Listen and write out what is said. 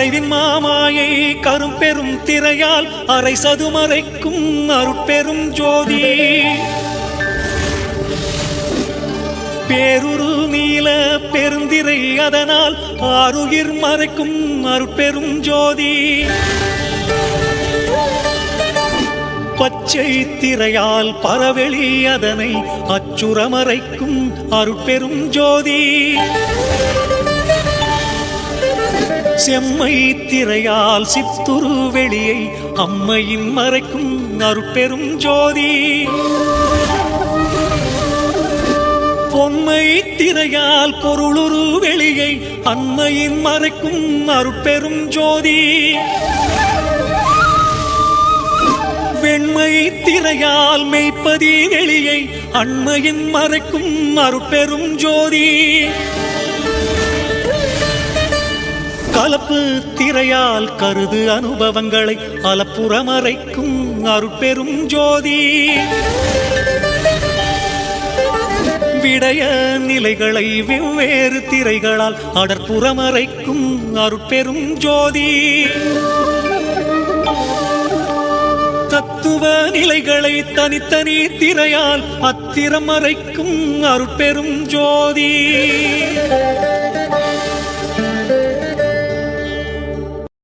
மறைவின் மாமாயை கரும்பெரும் திரையால் அரை சதுமறைக்கும் அருட்பெரும் ஜோதி. பேருரு நீல பெருந்திரை அதனால் ஆருயிர் மறைக்கும் அருட்பெரும் ஜோதி. பச்சை திரையால் பரவெளி அதனை அச்சுரமறைக்கும் அருட்பெரும் ஜோதி. செம்மை திரையால் சித்துரு வெளியை அம்மையின் மறைக்கும் நறுப்பெரும் ஜோதி. பொம்மை திரையால் பொருளுரு வெளியை அன்மையின் மறைக்கும் அருட்பெரும் ஜோதி. வெண்மை திரையால் மெய்ப்பதி வெளியை அண்மையின் மறைக்கும் அருட்பெரும் ஜோதி. கலப்பு திரையால் கருது அனுபவங்களை அலப்புறமறைக்கும் அருட்பெரும் ஜோதி. விடய நிலைகளை வெவ்வேறு திரைகளால் அடற்புறமறைக்கும் அருட்பெரும் ஜோதி. தத்துவ நிலைகளை தனித்தனி திரையால் அத்திரமறைக்கும் அருட்பெரும் ஜோதி.